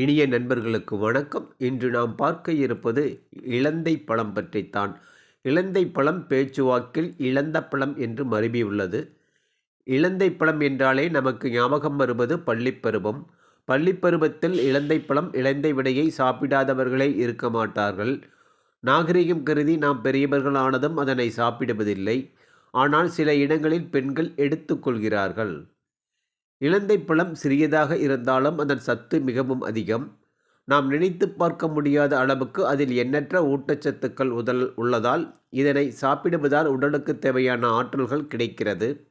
இனிய நண்பர்களுக்கு வணக்கம். இன்று நாம் பார்க்க இருப்பது இலந்தை பழம் பற்றித்தான். இலந்தை பழம் பேச்சுவாக்கில் இழந்த பழம் என்று மருவியுள்ளது இலந்தை பழம் என்றாலே நமக்கு ஞாபகம் வருவது பள்ளிப்பருவம் பள்ளிப்பருவத்தில் இலந்தை பழம் இலந்தை விடையை சாப்பிடாதவர்களே இருக்க மாட்டார்கள். நாகரிகம் கருதி நாம் பெரியவர்களானதும் அதனை சாப்பிடுவதில்லை. ஆனால் சில இடங்களில் பெண்கள் எடுத்துக்கொள்கிறார்கள் இலந்தை பழம் சிறியதாக இருந்தாலும் அதன் சத்து மிகவும் அதிகம். நாம் நினைத்து பார்க்க முடியாத அளவுக்கு அதில் எண்ணற்ற ஊட்டச்சத்துக்கள் உதல் உள்ளதால் இதனை சாப்பிடுவதால் உடலுக்கு தேவையான ஆற்றல்கள் கிடைக்கிறது.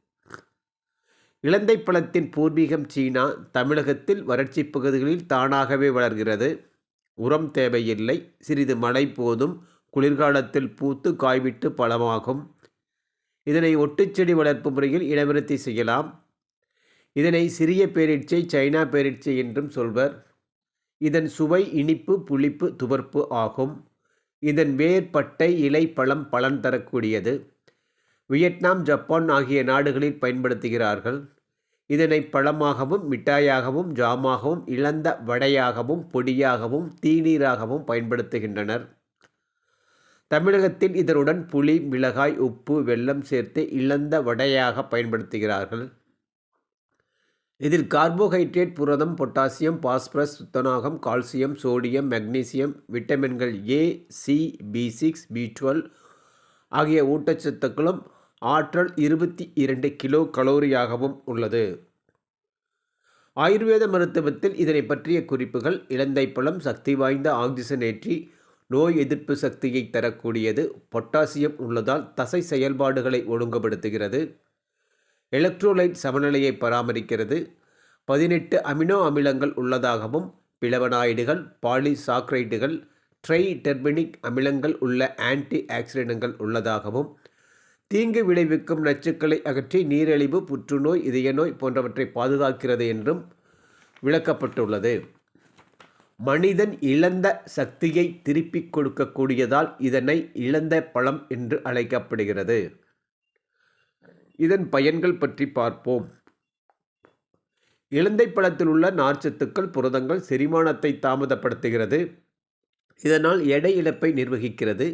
இலந்தை பழத்தின் பூர்வீகம் சீனா தமிழகத்தில் வறட்சி பகுதிகளில் தானாகவே வளர்கிறது. உரம் தேவையில்லை சிறிது மழை போதும் குளிர்காலத்தில் பூத்து காய்விட்டு பழமாகும். இதனை ஒட்டுச்செடி வளர்ப்பு முறையில் இனவிருத்தி செய்யலாம். இதனை சிறிய பேரிச்சை சைனா பேரிச்சை என்றும் சொல்வர். இதன் சுவை இனிப்பு புளிப்பு துவர்ப்பு ஆகும். இதன் வேர் பட்டை இலை பழம் பலன் தரக்கூடியது. வியட்நாம் ஜப்பான் ஆகிய நாடுகளில் பயன்படுத்துகிறார்கள். இதனை பழமாகவும் மிட்டாயாகவும் ஜாமாகவும் இழந்த வடையாகவும் பொடியாகவும் தீநீராகவும் பயன்படுத்துகின்றனர். தமிழகத்தில் இதனுடன் புளி மிளகாய் உப்பு வெல்லம் சேர்த்து இழந்த வடையாக பயன்படுத்துகிறார்கள். இதில் கார்போஹைட்ரேட் புரதம் பொட்டாசியம் பாஸ்பரஸ் துத்தநாகம் calcium sodium magnesium விட்டமின்கள் A C B six B twelve ஆகிய ஊட்டச்சத்துக்களும் ஆற்றல் இருபத்தி இரண்டு கிலோ கலோரியாகவும் உள்ளது. ஆயுர்வேத மருத்துவத்தில் இதனை பற்றிய குறிப்புகள் இலந்தை பழம் சக்தி வாய்ந்த ஆக்சிஜனேற்றி நோய் எதிர்ப்பு சக்தியை தரக்கூடியது பொட்டாசியம் உள்ளதால் தசை செயல்பாடுகளை ஒழுங்குபடுத்துகிறது. எலக்ட்ரோலைட் சமநிலையை பராமரிக்கிறது. பதினெட்டு அமினோ அமிலங்கள் உள்ளதாகவும் பிளவனாய்டுகள் பாலிசாக்ரைடுகள் ட்ரை டெர்பனிக் அமிலங்கள் உள்ள ஆன்டி ஆக்சிடென்ட்கள் உள்ளதாகவும் தீங்கு விளைவிக்கும் நச்சுக்களை அகற்றி நீரிழிவு புற்றுநோய் இதய நோய் போன்றவற்றை பாதுகாக்கிறது என்றும் விளக்கப்பட்டுள்ளது. மனிதன் இழந்த சக்தியை திருப்பிக் கொடுக்கக்கூடியதால் இதனை இழந்த பழம் என்று அழைக்கப்படுகிறது. இதன் பயன்கள் பற்றி பார்ப்போம். இலந்தை பழத்தில் உள்ள நார்ச்சத்துக்கள் புரதங்கள் செரிமானத்தை தாமதப்படுத்துகிறது. இதனால் எடை இழப்பை நிர்வகிக்கிறது.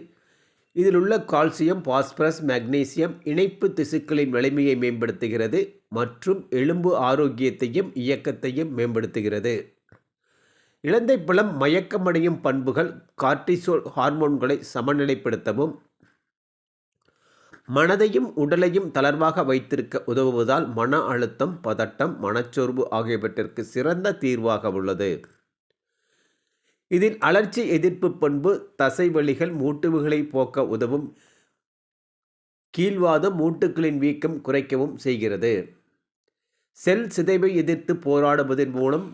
இதில் உள்ள கால்சியம் பாஸ்பரஸ் மெக்னீசியம் இணைப்பு திசுக்களின் வலிமையை மேம்படுத்துகிறது மற்றும் எலும்பு ஆரோக்கியத்தையும் இயக்கத்தையும் மேம்படுத்துகிறது. இலந்தை பழம் மயக்கமடையும் பண்புகள் கார்டிசோல் ஹார்மோன்களை சமநிலைப்படுத்தவும் மனதையும் உடலையும் தளர்வாக வைத்திருக்க உதவுவதால் மன அழுத்தம் பதட்டம் மனச்சோர்வு ஆகியவற்றிற்கு சிறந்த தீர்வாக உள்ளது. இதில் அலர்ச்சி எதிர்ப்பு பண்பு தசைவழிகள் மூட்டுவுகளை போக்க உதவும் கீழ்வாதம் மூட்டுகளின் வீக்கம் குறைக்கவும் செய்கிறது. செல் சிதைவை எதிர்த்து போராடுவதன் மூலம்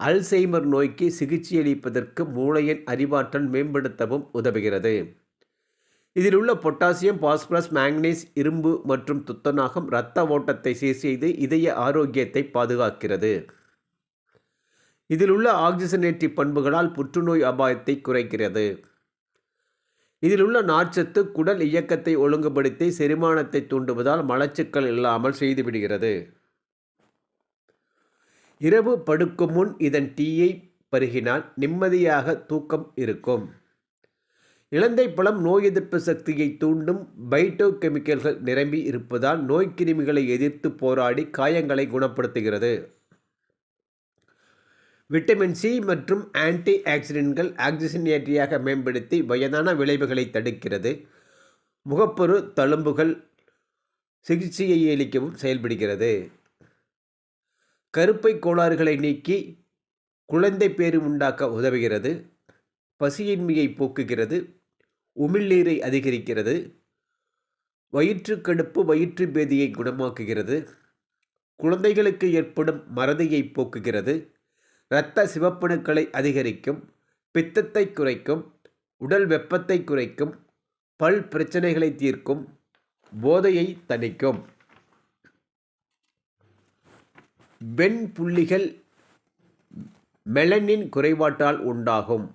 அல்சைமர் நோய்க்கு சிகிச்சையளிப்பதற்கு மூளையின் அறிவாற்றல் மேம்படுத்தவும் உதவுகிறது. இதில் உள்ள பொட்டாசியம் பாஸ்பரஸ் மேங்கனீஸ் இரும்பு மற்றும் துத்தநாகம் இரத்த ஓட்டத்தை சீர் செய்து இதய ஆரோக்கியத்தை பாதுகாக்கிறது. இதில் உள்ள ஆக்சிஜனேற்றி பண்புகளால் புற்றுநோய் அபாயத்தை குறைக்கிறது. இதில் உள்ள நார்ச்சத்து குடல் இயக்கத்தை ஒழுங்குபடுத்தி செரிமானத்தை தூண்டுவதால் மலச்சுக்கள் இல்லாமல் செய்துவிடுகிறது. இரவு படுக்கும் முன் இதன் டீயை பருகினால் நிம்மதியாக தூக்கம் இருக்கும். இலந்தை பழம் நோய் எதிர்ப்பு சக்தியை தூண்டும் பைட்டோ கெமிக்கல்கள் நிரம்பி இருப்பதால் நோய் கிருமிகளை எதிர்த்து போராடி காயங்களை குணப்படுத்துகிறது. விட்டமின் சி மற்றும் ஆன்டி ஆக்சிடென்ட்கள் ஆக்சிஜனேற்றியாக மேம்படுத்தி வயதான விளைவுகளை தடுக்கிறது. முகப்பொரு தழும்புகள் சிகிச்சையை அளிக்கவும் செயல்படுகிறது. கருப்பை கோளாறுகளை நீக்கி குழந்தை பேரு உண்டாக்க உதவுகிறது. பசியின்மையை போக்குகிறது. உமிழ்நீரை அதிகரிக்கிறது. வயிற்றுக்கடுப்பு வயிற்று பேதியை குணமாக்குகிறது. குழந்தைகளுக்கு ஏற்படும் மறதியை போக்குகிறது. இரத்த சிவப்பணுக்களை அதிகரிக்கும். பித்தத்தை குறைக்கும். உடல் வெப்பத்தை குறைக்கும். பல் பிரச்சனைகளை தீர்க்கும். போதையை தணிக்கும். வெண் புள்ளிகள் மெலனின் குறைபாட்டால் உண்டாகும்.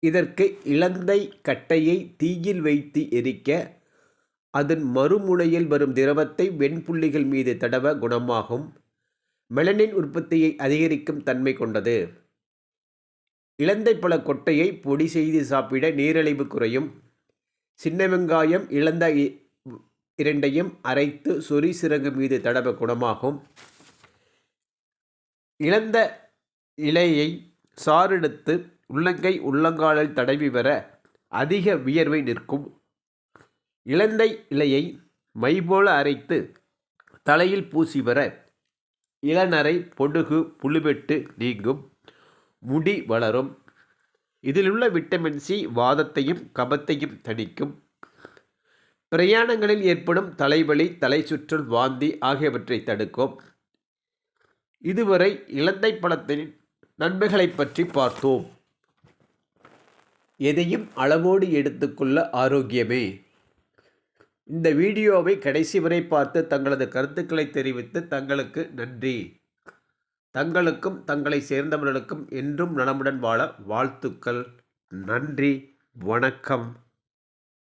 இதற்கு இலந்தை கட்டையை தீயில் வைத்து எரிக்க அதன் மறுமுனையில் வரும் திரவத்தை வெண்புள்ளிகள் மீது தடவ குணமாகும். மெலனின் உற்பத்தியை அதிகரிக்கும் தன்மை கொண்டது. இலந்தை பழ கொட்டையை பொடி செய்து சாப்பிட நீரிழிவு குறையும். சின்ன வெங்காயம் இழந்த இ- இரண்டையும் அரைத்து சொறி சிறகு மீது தடவ குணமாகும். இழந்த இலையை சாறெடுத்து உள்ளங்கை உள்ளங்காலில் தடவி வர அதிக வியர்வை நிற்கும். இலந்தை இலையை மை போல அரைத்து தலையில் பூசி வர இளநரை பொடுகு புழுவெட்டு நீங்கும். முடி வளரும். இதிலுள்ள விட்டமின் சி வாதத்தையும் கபத்தையும் தணிக்கும். பிரயாணங்களில் ஏற்படும் தலைவலி தலை சுற்றல் வாந்தி ஆகியவற்றை தடுக்கும். இதுவரை இலந்தை பழத்தின் நன்மைகளை பற்றி பார்த்தோம். எதையும் அளவோடு எடுத்துக்கொள்ள ஆரோக்கியமே. இந்த வீடியோவை கடைசி வரை பார்த்து தங்களது கருத்துக்களை தெரிவித்து தங்களுக்கு நன்றி. தங்களுக்கும் தங்களை சேர்ந்தவர்களுக்கும் என்றும் நலமுடன் வாழ வாழ்த்துக்கள். நன்றி. வணக்கம்.